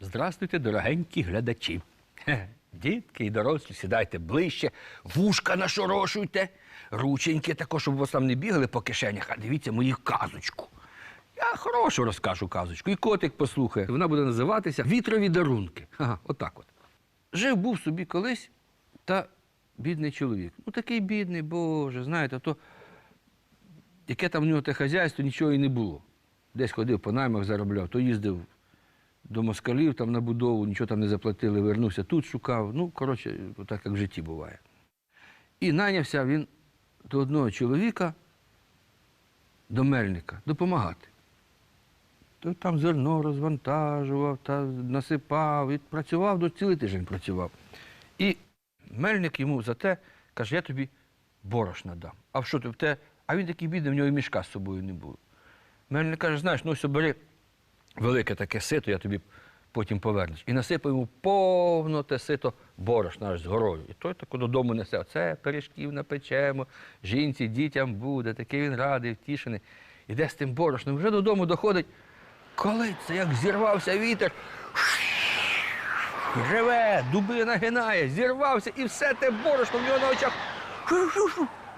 Здравствуйте, дорогенькі глядачі. Дітки і дорослі, сідайте ближче, вушка нашорошуйте, рученьки також, щоб вас там не бігали по кишенях, а дивіться мою казочку. Я хорошу розкажу казочку. І котик послухає. Вона буде називатися Вітрові дарунки. Ага, отак от. Жив був собі колись та бідний чоловік. Ну такий бідний, боже, знаєте, то яке там в нього те хазяйство, нічого і не було. Десь ходив по наймах, заробляв, то їздив до москалів там на будову, нічого там не заплатили, вернувся тут, шукав. Ну, коротше, так як в житті буває. І найнявся він до одного чоловіка, до мельника, допомагати. То там зерно розвантажував, та насипав, і працював, до цілий тиждень працював. І мельник йому за те каже, я тобі борошна дам. А що ти в те? А він такий бідний, в нього і мішка з собою не було. Мельник каже, знаєш, ну ось бери велике таке сито, я тобі потім повернеш. І насипав йому повно те сито борошна з горою. І той тако додому несе. Оце пиріжків напечемо, жінці, дітям буде. Такий він радий, втішений. Іде з тим борошном, вже додому доходить. Коли це як зірвався вітер, живе, дуби нагинає, зірвався, і все те борошно в нього на очах.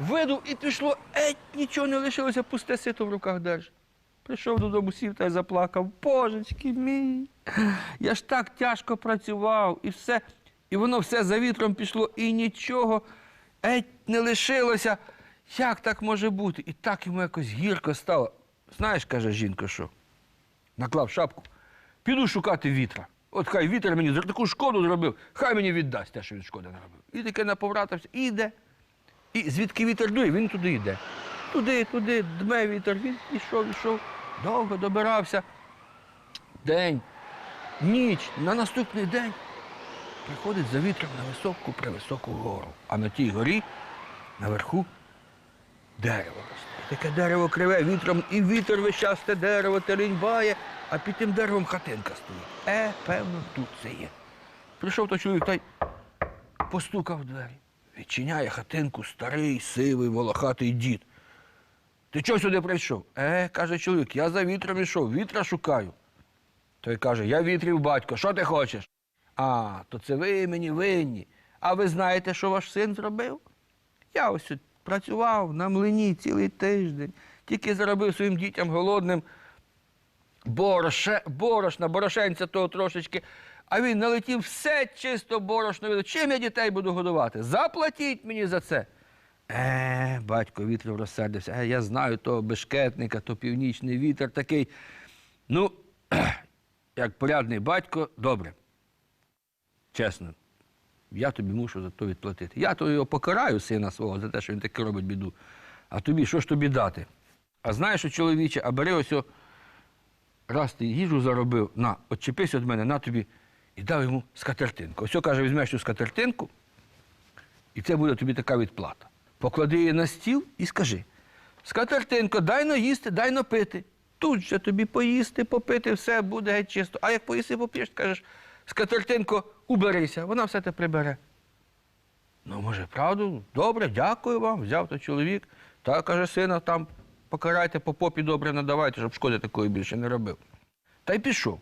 Видув і пішло, еть, нічого не лишилося, пусте сито в руках держить. Прийшов додому, сів та й заплакав. Божечки мій. Я ж так тяжко працював і все. І воно все за вітром пішло, і нічого еть не лишилося. Як так може бути? І так йому якось гірко стало. Знаєш, каже жінка, що? Наклав шапку. Піду шукати вітра. От хай вітер мені за таку шкоду зробив, хай мені віддасть те, що він шкоди наробив. І таке наповратився, і йде. І звідки вітер дує, він туди йде. Туди, туди, дме вітер, він ішов, ішов, довго добирався. День, ніч, на наступний день приходить за вітром на високу, превисоку гору. А на тій горі наверху дерево росте. Таке дерево криве вітром, і вітер весь дерево тереньбає, а під тим деревом хатинка стоїть. Е, певно, тут це є. Прийшов той чоловік та й постукав в двері. Відчиняє хатинку старий, сивий, волохатий дід. Ти чого сюди прийшов? Е, каже чоловік, я за вітром ішов, вітра шукаю. Той каже, я вітрів батько, що ти хочеш? А, то це ви мені винні. А ви знаєте, що ваш син зробив? Я ось працював на млині цілий тиждень, тільки заробив своїм дітям голодним бороше, борошна, борошенця того трошечки. А він налетів все чисто борошно. Чим я дітей буду годувати? Заплатіть мені за це. Е, батько вітрів розсердився. Е, я знаю того бешкетника, то північний вітер такий. Ну, як порядний батько, добре. Чесно, я тобі мушу за то відплатити. Я то його покараю, сина свого, за те, що він таке робить біду. А тобі, що ж тобі дати? А знаєш, що чоловіче, а бери ось, раз ти їжу заробив, на, отчепись від мене, на тобі, і дав йому скатертинку. Ось, каже, візьмеш цю скатертинку, і це буде тобі така відплата. Поклади її на стіл і скажи: скатертинко, дай но їсти, дай но пити. Тут же тобі поїсти, попити, все буде геть чисто. А як поїсти, поп'єш, скажеш, скатертинко, уберися, вона все те прибере. Ну, може, правду? Добре, дякую вам. Взяв той чоловік. Та каже, сина, там покарайте по попі добре надавайте, щоб шкоди такої більше не робив. Та й пішов.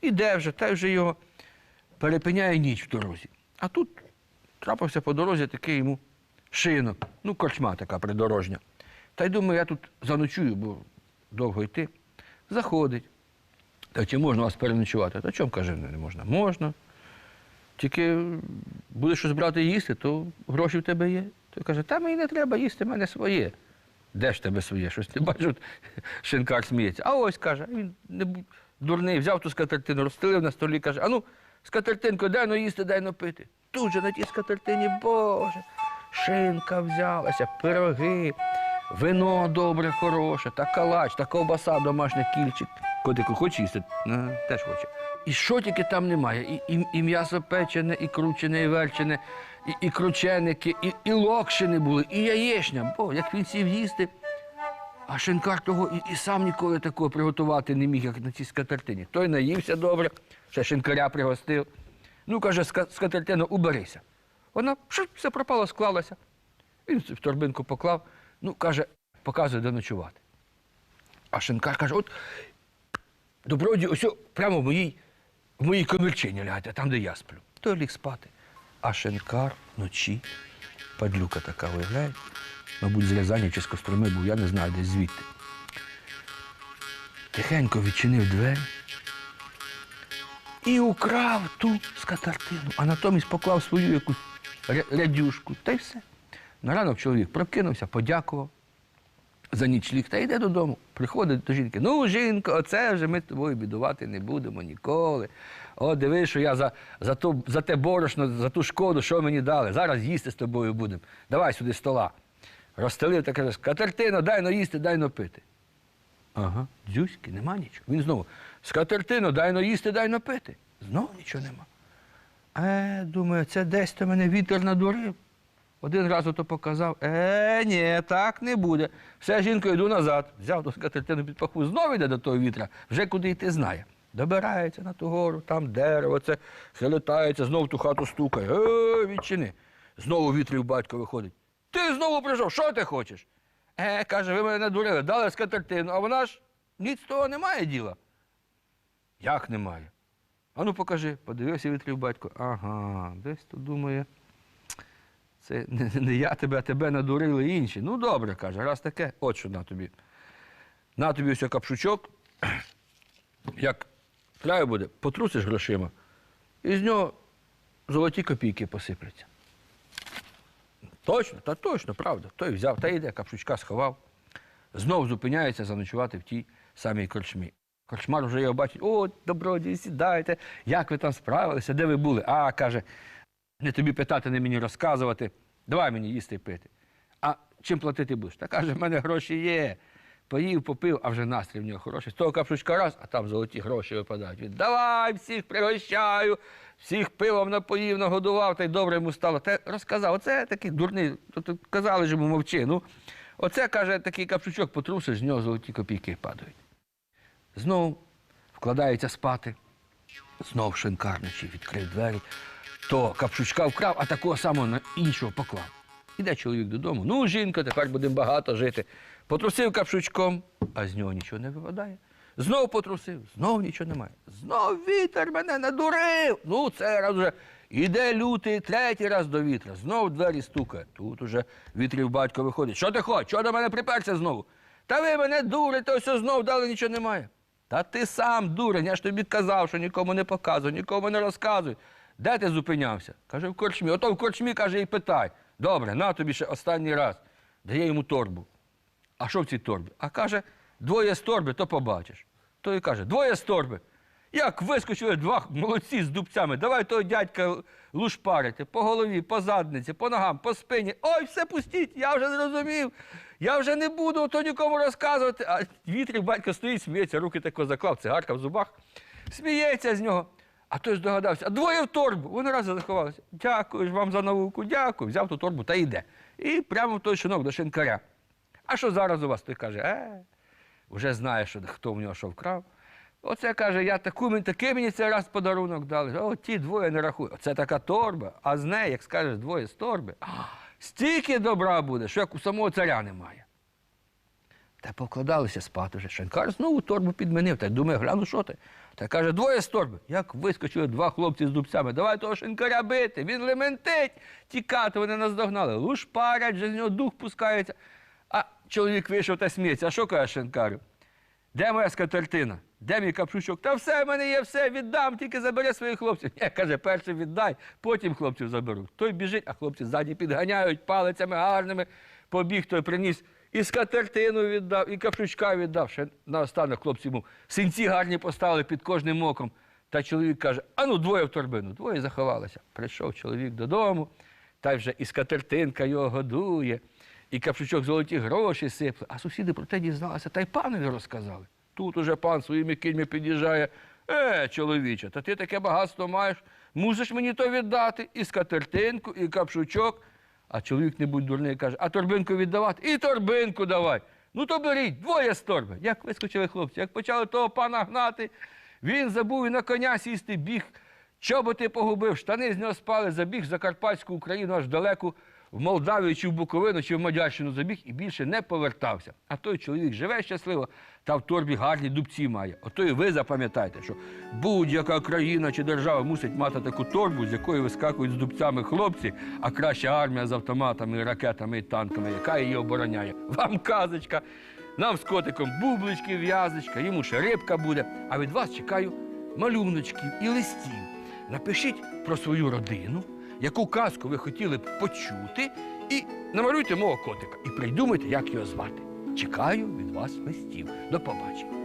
Іде вже, та й вже його перепиняє ніч в дорозі. А тут трапився по дорозі такий йому шинок, ну, корчма така придорожня. Та й думаю, я тут заночую, бо довго йти. Заходить. Та чи можна вас переночувати? Та чому каже, не можна? Можна. Тільки будеш щось брати їсти, то гроші в тебе є. Той каже, та мені не треба їсти, в мене своє. Де ж тебе своє? Щось не бачу, шинкар сміється. А ось каже, він не дурний, взяв ту скатертину, розстелив на столі, каже, а ну, скатертинко, дай но їсти, дай но пити. Тут же на тій скатертині, Боже, шинка взялася, пироги, вино добре, хороше, та калач, та ковбаса, домашня кільчик. Котику, хочеш їсти? Теж хоче. І що тільки там немає? І, і, і м'ясо печене, і кручене, і верчене, і, і крученики, і, і локшини були, і яєчня. Бо як він сів їсти, а шинкар того і, і сам ніколи такого приготувати не міг, як на цій скатертині. Той наївся добре, ще шинкаря пригостив. Ну, каже, «ска- скатертино, уберися. Вона все пропало, склалася. Він в торбинку поклав. Ну, каже, показує, де ночувати. А шинкар каже: от добродій, ось прямо в моїй, в моїй комірчині лягайте, там, де я сплю. Той ліг спати. А шинкар вночі, падлюка така виявляє, мабуть, з Рязані чи з Костроми був, я не знаю, десь звідти. Тихенько відчинив двері і украв ту скатертину, а натомість поклав свою якусь рядюшку. Та й все. На ранок чоловік прокинувся, подякував за нічліг та йде додому. Приходить до жінки. Ну, жінко, оце вже ми тобою бідувати не будемо ніколи. О, диви, що я за, за, ту, за те борошно, за ту шкоду, що мені дали. Зараз їсти з тобою будемо. Давай сюди стола. Розстелив та каже, скатертино, дай но їсти, дай но пити. Ага, дзюськи, нема нічого. Він знову, скатертино, дай но їсти, дай но пити. Знову нічого нема. Е, думаю, це десь то мене вітер надурив. Один раз ото показав. Е, ні, так не буде. Все, жінко, йду назад. Взяв ту скатертину під паху, знову йде до того вітра, вже куди йти знає. Добирається на ту гору, там дерево, це хилитається, знову ту хату стукає. Е, відчини. Знову вітрів батько виходить. Ти знову прийшов, що ти хочеш? Е, каже, ви мене надурили, дали скатертину, а вона ж ніц з того немає діла. Як немає? Ану покажи, подивився вітрів батько. Ага, десь тут думає. Це не, я тебе, а тебе надурили інші. Ну добре, каже, раз таке, от що на тобі. На тобі ось капшучок, як треба буде, потрусиш грошима, і з нього золоті копійки посипляться. Точно, та точно, правда. Той взяв та йде, капшучка сховав, знов зупиняється заночувати в тій самій корчмі. Корчмар вже його бачить, о, добродій, сідайте, як ви там справилися, де ви були? А, каже, не тобі питати, не мені розказувати. Давай мені їсти і пити. А чим платити будеш? Та каже, в мене гроші є. Поїв, попив, а вже настрій в нього хороший. З того капшучка раз, а там золоті гроші випадають. Він давай всіх пригощаю, всіх пивом напоїв, нагодував, та й добре йому стало. Та розказав, оце такий дурний, тобто казали ж йому мовчи. Ну, оце каже, такий капшучок потрусиш, з нього золоті копійки падають. Знов вкладається спати. Знов шинкарничий відкрив двері, то капшучка вкрав, а такого самого на іншого поклав. Іде чоловік додому. Ну, жінка, тепер будемо багато жити. Потрусив капшучком, а з нього нічого не випадає. Знов потрусив, знов нічого немає. Знов вітер мене надурив. Ну, це раз уже іде лютий, третій раз до вітра. Знов двері стукає. Тут уже вітрів батько виходить. Що ти хочеш? Чого до мене приперся знову? Та ви мене дурите, ось знов дали, нічого немає. Та ти сам дурень, я ж тобі казав, що нікому не показуй, нікому не розказуй. Де ти зупинявся? Каже, в корчмі. Ото в корчмі, каже, і питай. Добре, на тобі ще останній раз. Дає йому торбу. А що в цій торбі? А каже, двоє з торби, то побачиш. Той каже, двоє з торби. Як вискочили два молодці з дубцями, давай того дядька лушпарити по голові, по задниці, по ногам, по спині. Ой, все пустіть, я вже зрозумів. Я вже не буду то нікому розказувати. А вітрик батько стоїть, сміється, руки тако заклав, цигарка в зубах, сміється з нього. А той здогадався, а двоє в торбу. Вони разом заховалися. Дякую ж вам за науку, дякую. Взяв ту торбу та йде. І прямо в той шинок до шинкаря. А що зараз у вас? Той каже, е, вже знає, що хто в нього що вкрав. Оце каже, я таку, мен- такий мені цей раз подарунок дали. О, ті двоє не рахую. Оце така торба, а з неї, як скажеш, двоє з торби, стільки добра буде, що як у самого царя немає. Та покладалися спати вже. Шанкар знову торбу підмінив. Та думає, гляну, що ти. Та каже, двоє з торби. Як вискочили два хлопці з дубцями. Давай того шинкаря бити. Він лементить. Тікати вони наздогнали. Лушпарять, вже з нього дух пускається. А чоловік вийшов та сміється. А що каже шинкарю? Де моя скатертина? Де мій капшучок? Та все, в мене є все, віддам, тільки забери своїх хлопців. Ні, каже, перше віддай, потім хлопців заберу. Той біжить, а хлопці ззаді підганяють палицями гарними. Побіг той приніс і скатертину віддав, і капшучка віддав. Ще наостанок хлопці йому синці гарні поставили під кожним оком. Та чоловік каже: а ну двоє в торбину. Двоє заховалися. Прийшов чоловік додому, та вже і скатертинка його годує, і капшучок золоті гроші сипле. А сусіди про те дізналися, та й панові розказали. Тут уже пан своїми кіньми під'їжджає. Е, чоловіче, та ти таке багатство маєш, мусиш мені то віддати, і скатертинку, і капшучок. А чоловік не будь дурний каже, а торбинку віддавати? І торбинку давай. Ну то беріть, двоє з торби. Як вискочили хлопці, як почали того пана гнати, він забув і на коня сісти, біг Чоботи погубив, штани з нього спали, забіг в Закарпатську Україну аж далеку, в Молдавію чи в Буковину, чи в Мадярщину забіг і більше не повертався. А той чоловік живе щасливо та в торбі гарні дубці має. Ото і ви запам'ятайте, що будь-яка країна чи держава мусить мати таку торбу, з якої вискакують з дубцями хлопці, а краща армія з автоматами, ракетами і танками, яка її обороняє. Вам казочка. Нам з котиком бублички, в'язочка, йому ще рибка буде. А від вас чекаю малюночків і листів. Напишіть про свою родину, яку казку ви хотіли б почути, і намалюйте мого котика. І придумайте, як його звати. Чекаю від вас листів. До побачення.